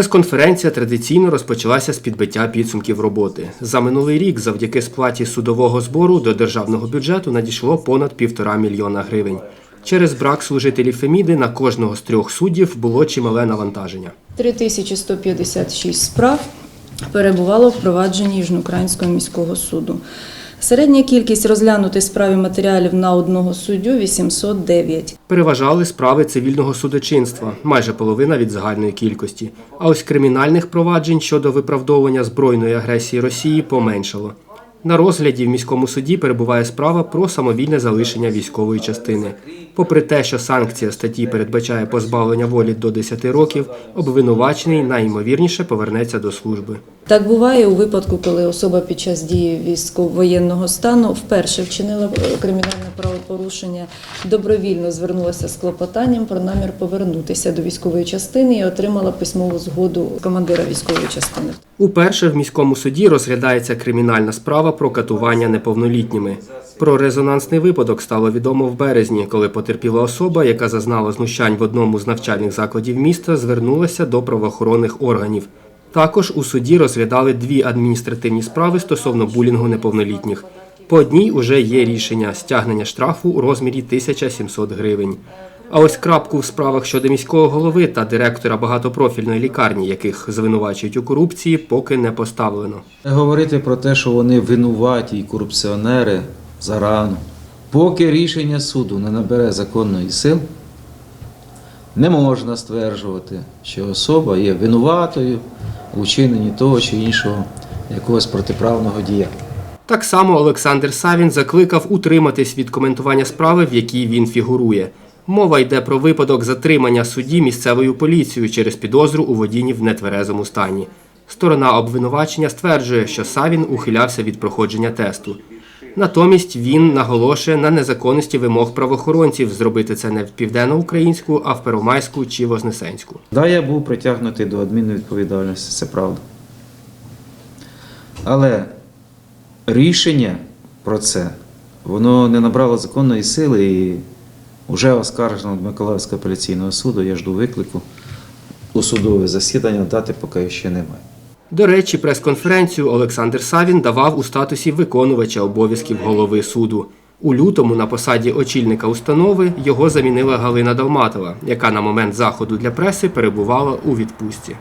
Прес-конференція традиційно розпочалася з підбиття підсумків роботи. За минулий рік, завдяки сплаті судового збору до державного бюджету надійшло понад півтора мільйона гривень. Через брак служителів Феміди на кожного з трьох суддів було чимале навантаження. 3156 справ перебувало в провадженні Южноукраїнського міського суду. Середня кількість розглянутих справ і матеріалів на одного суддю 809. Переважали справи цивільного судочинства, майже половина від загальної кількості. А ось кримінальних проваджень щодо виправдовування збройної агресії Росії поменшало. На розгляді в міському суді перебуває справа про самовільне залишення військової частини. Попри те, що санкція статті передбачає позбавлення волі до 10 років, обвинувачений найімовірніше повернеться до служби. Так буває у випадку, коли особа під час дії військово-воєнного стану вперше вчинила кримінальне правопорушення, добровільно звернулася з клопотанням про намір повернутися до військової частини і отримала письмову згоду командира військової частини. Уперше в міському суді розглядається кримінальна справа про катування неповнолітніми. Про резонансний випадок стало відомо в березні, коли потерпіла особа, яка зазнала знущань в одному з навчальних закладів міста, звернулася до правоохоронних органів. Також у суді розглядали дві адміністративні справи стосовно булінгу неповнолітніх. По одній уже є рішення стягнення штрафу у розмірі 1700 гривень. А ось крапку в справах щодо міського голови та директора багатопрофільної лікарні, яких звинувачують у корупції, поки не поставлено. Говорити про те, що вони винуваті і корупціонери зарано. Поки рішення суду не набере законної сил, не можна стверджувати, що особа є винуватою у вчиненні того чи іншого якогось протиправного дія. Так само Олександр Савін закликав утриматись від коментування справи, в якій він фігурує. Мова йде про випадок затримання судді місцевою поліцією через підозру у водінні в нетверезому стані. Сторона обвинувачення стверджує, що Савін ухилявся від проходження тесту. Натомість він наголошує на незаконності вимог правоохоронців зробити це не в південноукраїнську, а в Первомайську чи Вознесенську. Да, я був притягнутий до адмінвідповідальності, це правда. Але рішення про це, воно не набрало законної сили і вже оскаржено до Миколаївського апеляційного суду. Я жду виклику у судове засідання, дати поки ще немає. До речі, прес-конференцію Олександр Савін давав у статусі виконувача обов'язків голови суду. У лютому на посаді очільника установи його замінила Галина Далматова, яка на момент заходу для преси перебувала у відпустці.